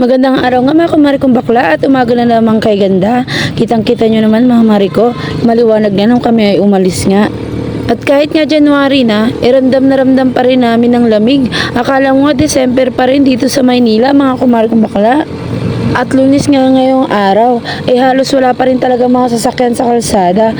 Magandang araw nga mga kumari kong bakla at umaga na naman kay ganda. Kitang kita nyo naman mga mari ko, maliwanag na nung kami ay umalis nga. At kahit nga January na, eh ramdam na ramdam pa rin namin ng lamig. Akala mo nga December pa rin dito sa Maynila mga kumari kong bakla. At lunis nga ngayong araw, eh halos wala pa rin talaga mga sasakyan sa kalsada.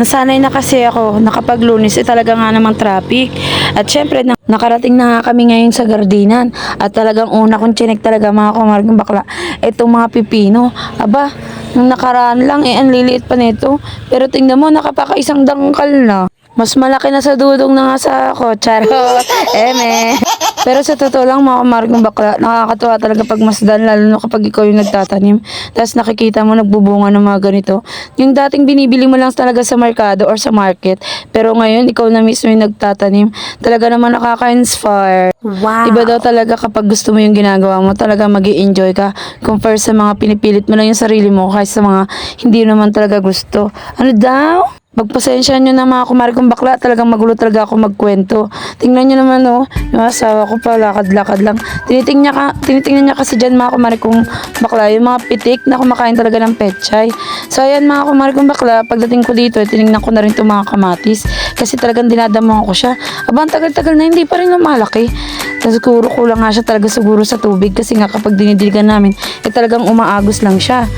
Nasanay na kasi ako na kapag lunis eh talaga nga namang traffic. At syempre na, nakarating na nga kami ngayon sa Gardinan. At talagang una kong chinek talaga mga kumargang bakla. Itong mga pipino. Aba, nung nakaraan lang eh ang liliit pa nito. Pero tingnan mo nakapakaisang dangkal na. Mas malaki na sa dudong na nga sa ako. Charot. Eme. Pero sa totoo lang mga kumargang bakla, nakakatuwa talaga pag masdan lalo na kapag ikaw yung nagtatanim. Tapos nakikita mo nagbubunga ng mga ganito. Yung dating binibili mo lang talaga sa merkado or sa market. Pero ngayon, ikaw na mismo yung nagtatanim. Talaga naman nakaka-inspire. Wow. Iba daw talaga kapag gusto mo yung ginagawa mo, talaga mag enjoy ka. Compare sa mga pinipilit mo lang yung sarili mo kaysa sa mga hindi naman talaga gusto. Ano daw? Magpasensya nyo na mga kumari kong bakla, talagang magulo talaga ako magkwento. Tingnan nyo naman oh, yung asawa ko pa, lakad-lakad lang. Tinitingnan ka, tinitingnan niya kasi dyan mga kumari kong bakla, yung mga pitik na kumakain talaga ng pechay. So ayan mga kumari kong bakla, pagdating ko dito, tinignan ko na rin itong mga kamatis. Kasi talagang dinadama ko siya. Aba, ang tagal-tagal na, hindi pa rin lumalaki. Tapos siguro kulang nga siya talaga siguro sa tubig kasi nga kapag dinidiligan namin, eh talagang umaagos lang siya.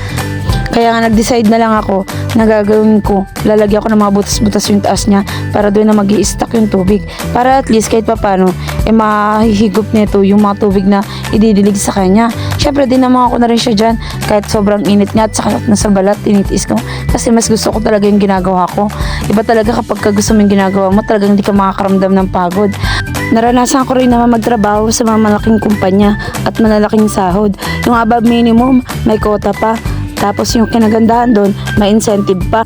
Kaya nga nag-decide na lang ako na gagawin ko. Lalagyan ko ng mga butas-butas yung taas niya para doon na mag stack yung tubig. Para at least kahit papano, eh mahihigop nito yung mga tubig na ididilig sa kanya. Syempre, dinama ko na rin siya dyan. Kahit sobrang init nga at sakit na sa balat, tinitiis ko. Kasi mas gusto ko talaga yung ginagawa ko. Iba talaga kapag ka gusto mo yung ginagawa mo, talagang hindi ka makakaramdam ng pagod. Naranasan ko rin naman magtrabaho sa mga malaking kumpanya at malalaking sahod. Yung above minimum, may quota pa. Tapos yung kinagandahan doon, may incentive pa.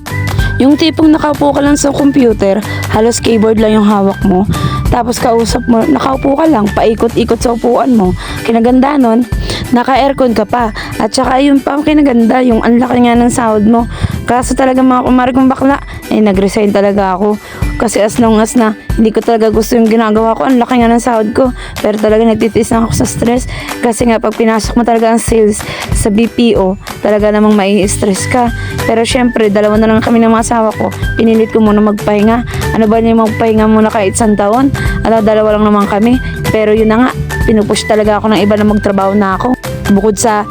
Yung tipong nakaupo ka lang sa computer, halos keyboard lang yung hawak mo. Tapos kausap mo, nakaupo ka lang, paikot-ikot sa upuan mo. Kinaganda nun, naka-aircon ka pa. At saka yung pa kinaganda, yung ang laki nga ng sahod mo. Kaso talaga mga kumarikong bakla, eh nag-resign talaga ako. Kasi as long as na hindi ko talaga gusto yung ginagawa ko, ang laki nga ng sahod ko. Pero talaga nagtitiis na ako sa stress. Kasi nga pag pinasok mo talaga ang sales sa BPO, talaga namang mai stress ka. Pero syempre, dalawa na lang kami ng mga asawa ko. Pinilit ko muna magpahinga. Ano ba niya magpahinga muna kahit isang taon? Ano, dalawa lang naman kami. Pero yun na nga, pinupush talaga ako ng iba na magtrabaho na ako. Bukod sa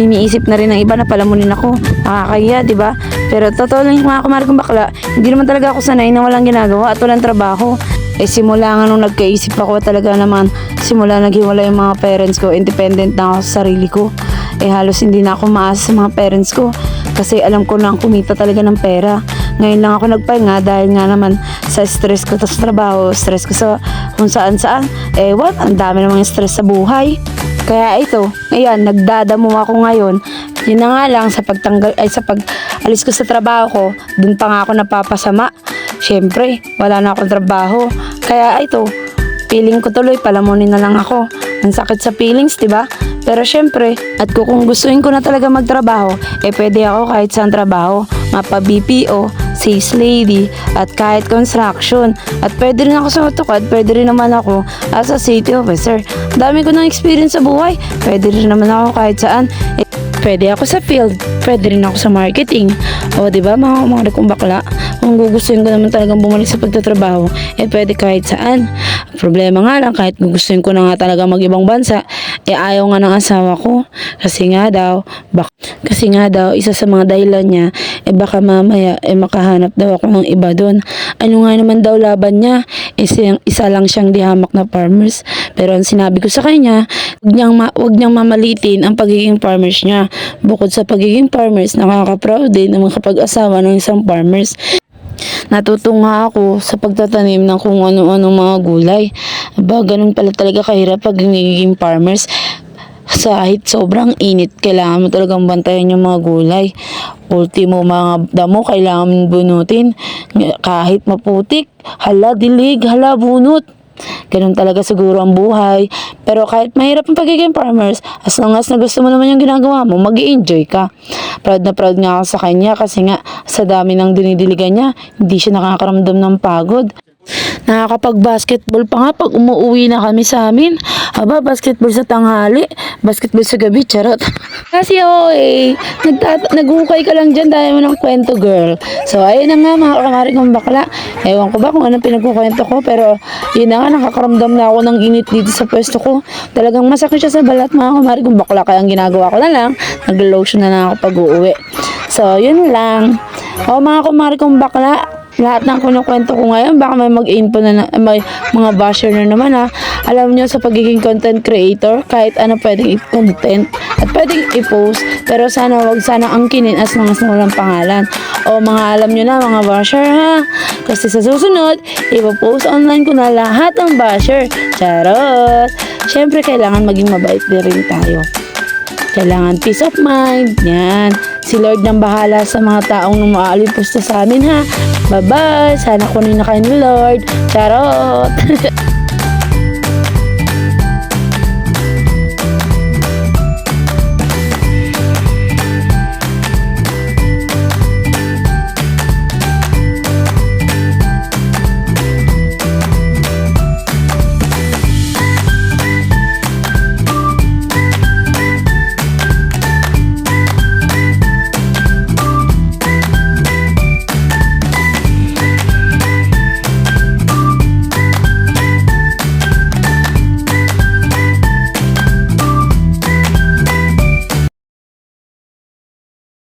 niniisip na rin ng iba na palamunin ako. Nakakahiya, di ba? Pero totoo lang yung mga kumarikong bakla, hindi naman talaga ako sanay na walang ginagawa at walang trabaho. Eh simula nga nung nagkaisip ako talaga naman, simula naghiwalay yung mga parents ko, independent na ako sa sarili ko. Eh halos hindi na ako maasa sa mga parents ko kasi alam ko na ang kumita talaga ng pera. Ngayon lang ako nagpahinga dahil nga naman sa stress ko sa trabaho, stress ko sa kung saan saan. Eh what, ang dami namang stress sa buhay. Kaya ito, ayan, nagdadamo ako ngayon. Yun na nga lang sa pagtanggal ay sa pag alis ko sa trabaho ko, dun pa nga ako napapasama. Syempre, wala na akong trabaho. Kaya ito, feeling ko tuloy palamunin na lang ako. Ang sakit sa feelings, 'di ba? Pero syempre, at kung kung gustuin ko na talaga magtrabaho, eh pwede ako kahit saan trabaho. Mapa BPO, sales lady, at kahit construction. At pwede rin ako sa AutoCAD, pwede rin naman ako as a city officer. Dami ko ng experience sa buhay. Pwede rin naman ako kahit saan. Eh, pwede ako sa field, pwede rin ako sa marketing. O, di ba, mga mga kong bakla? Kung gugustuhin ko naman talagang bumalik sa pagtatrabaho, eh pwede kahit saan. Problema nga lang, kahit gugustuhin ko na nga talaga mag-ibang bansa, eh ayaw nga ng asawa ko. Kasi nga daw, bak kasi nga daw, isa sa mga dahilan niya, eh baka mamaya, eh makahanap daw ako ng iba doon. Ano nga naman daw laban niya? Eh siyang, isa lang siyang dihamak na farmers. Pero ang sinabi ko sa kanya, wag niyang, ma- wag niyang mamalitin ang pagiging farmers niya. Bukod sa pagiging farmers, nakaka-proud din ang makapag-asawa ng isang farmers. Natuto nga ako sa pagtatanim ng kung ano-ano mga gulay. Aba, ganun pala talaga kahirap pag nagiging farmers. Kahit sobrang init, kailangan mo talagang bantayan yung mga gulay. Ultimo mga damo, kailangan mong bunutin. Kahit maputik, hala dilig, hala bunot. Ganun talaga siguro ang buhay. Pero kahit mahirap ang pagiging farmers, as long as na gusto mo naman yung ginagawa mo, mag enjoy ka. Proud na proud nga ako sa kanya kasi nga sa dami ng dinidiligan niya, hindi siya nakakaramdam ng pagod. Nakakapag-basketball pa nga pag umuwi na kami sa amin. Aba, basketball sa tanghali, basketball sa gabi, charot. Kasi oo eh, nagtat- naghukay ka lang dyan dahil mo ng kwento, girl. So, ayun na nga mga kamari kong bakla. Ewan ko ba kung anong pinagkukwento ko, pero yun na nga, nakakaramdam na ako ng init dito sa pwesto ko. Talagang masakit siya sa balat mga kamari kong bakla, kaya ang ginagawa ko na lang, nag-lotion na lang ako pag uuwi. So, yun lang. O mga kumari kong bakla, lahat ng kinukwento ko ngayon, baka may mag-info na, na- may mga basher na naman ha. Alam nyo, sa pagiging content creator, kahit ano pwedeng i-content at pwedeng i-post, pero sana wag sana angkinin as mga simulang pangalan. O mga alam nyo na, mga basher ha. Kasi sa susunod, ipopost online ko na lahat ng basher. Charot! Siyempre, kailangan maging mabait din rin tayo. Kailangan peace of mind. Yan. Si Lord nang bahala sa mga taong maaalipusta sa amin ha. Bye-bye. Sana kunin na kayo ni Lord. Charot.